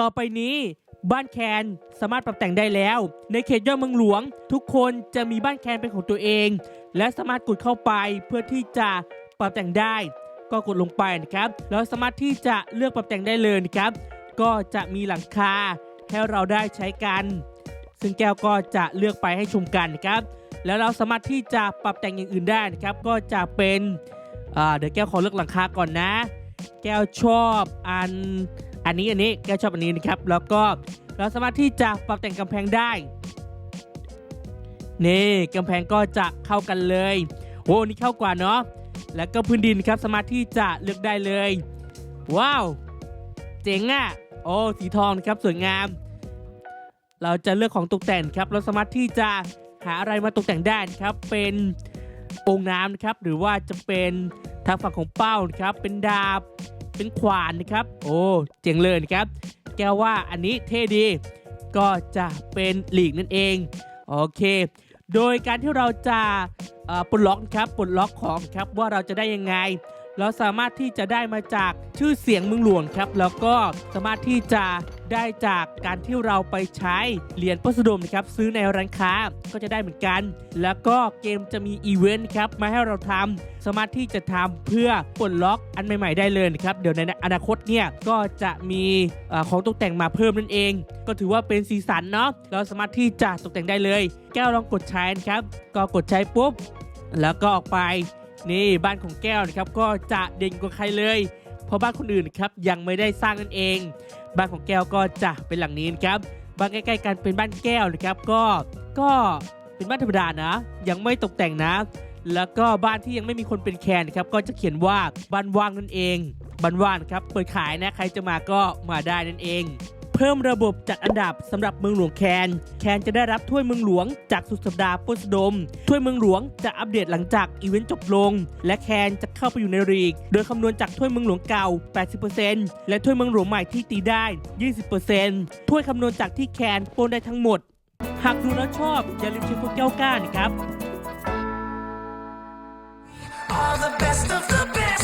ต่อไปนี้บ้านแคนสามารถปรับแต่งได้แล้ว ในเขตย่อยเมืองหลวง ทุกคนจะมีบ้านแคนเป็นของตัวเอง และสามารถกดเข้าไปเพื่อที่จะปรับแต่งได้ ก็กดลงไปนะครับแล้วสามารถที่จะเลือกปรับแต่งได้เลยนะครับ ก็จะมีหลังคาให้เราได้ใช้กัน ซึ่งแก้วก็จะเลือกไปให้ชมกันนะครับ แล้วเราสามารถที่จะปรับแต่งอย่างอื่นได้นะครับ ก็จะเป็นเดี๋ยวแก้วขอเลือกหลังคาก่อนนะ แก้วชอบอัน อันนี้อันนี้แกชอบอันนี้นะครับ แล้วก็เราสามารถที่จะปรับแต่งกำแพงได้ นี่กำแพงก็จะเข้ากันเลยโอ้นี่เข้ากว่าเนาะแล้วก็พื้นดินครับสามารถที่จะเลือกได้เลย ว้าว เจ๋งอะ่ะโอ้สีทองนะครับสวยงาม เราจะเลือกของตกแต่งครับ เราสามารถที่จะหาอะไรมาตกแต่งได้ครับ เป็นโอ่งน้ำนะครับ หรือว่าจะเป็นทางฝั่งของเป้านะครับ เป็นดาบ เป็นขวานนะครับ โอ้เจ๋งเลยนะครับ แกว่าอันนี้เท่ดี ก็จะเป็นหลีกนั่นเอง โอเค โดยการที่เราจะปลดล็อกครับปลดล็อกของครับว่าเราจะได้ยังไง เราสามารถที่จะได้มาจากชื่อเสียงเมืองหลวงครับ แล้วก็สามารถที่จะได้จากการที่เราไปใช้เหรียญพัสดุนะครับซื้อในร้านค้าก็จะได้เหมือนกัน แล้วก็เกมจะมีอีเวนต์ครับมาให้เราทำสามารถที่จะทำเพื่อปลดล็อกอันใหม่ๆได้เลยนะครับ เดี๋ยวในอนาคตเนี่ยก็จะมีอของตกแต่งมาเพิ่มนั่นเอง ก็ถือว่าเป็นสีสันเนาะเราสามารถที่จะตกแต่งได้เลย แก้วลองกดใช้นะครับ ก็กดใช้ปุ๊บ แล้วก็ออกไป นี่บ้านของแก้วนะครับก็จะเด่นกว่าใครเลย เพราะบ้านคนอื่นครับยังไม่ได้สร้างนั่นเอง บ้านของแก้วก็จะเป็นหลังนี้นะครับบ้านใกล้ๆกันเป็นบ้านแก้วนะครับก็ก็เป็นบ้านธรรมดานะ ยังไม่ตกแต่งนะ แล้วก็บ้านที่ยังไม่มีคนเป็นแคนนะครับก็จะเขียนว่าบ้านว่างนั่นเองบ้านว่างครับเปิดขายนะใครจะมาก็มาได้นั่นเอง เพิ่มระบบจัดอันดับสำหรับเมืองหลวงแคน แคนจะได้รับถ้วยเมืองหลวงจากสุดสัปดาห์ปล้นสดม ถ้วยเมืองหลวงจะอัปเดตหลังจากอีเวนต์จบลง และแคนจะเข้าไปอยู่ในรีก โดยคำนวณจากถ้วยเมืองหลวงเก่า 80%และถ้วยเมืองหลวงใหม่ที่ตีได้ 20%ถ้วยคำนวณจากที่แคนปนได้ทั้งหมด หากดูแล้วชอบอย่าลืมเช็คพวกแก้วกล้านะครับ All the best of the best.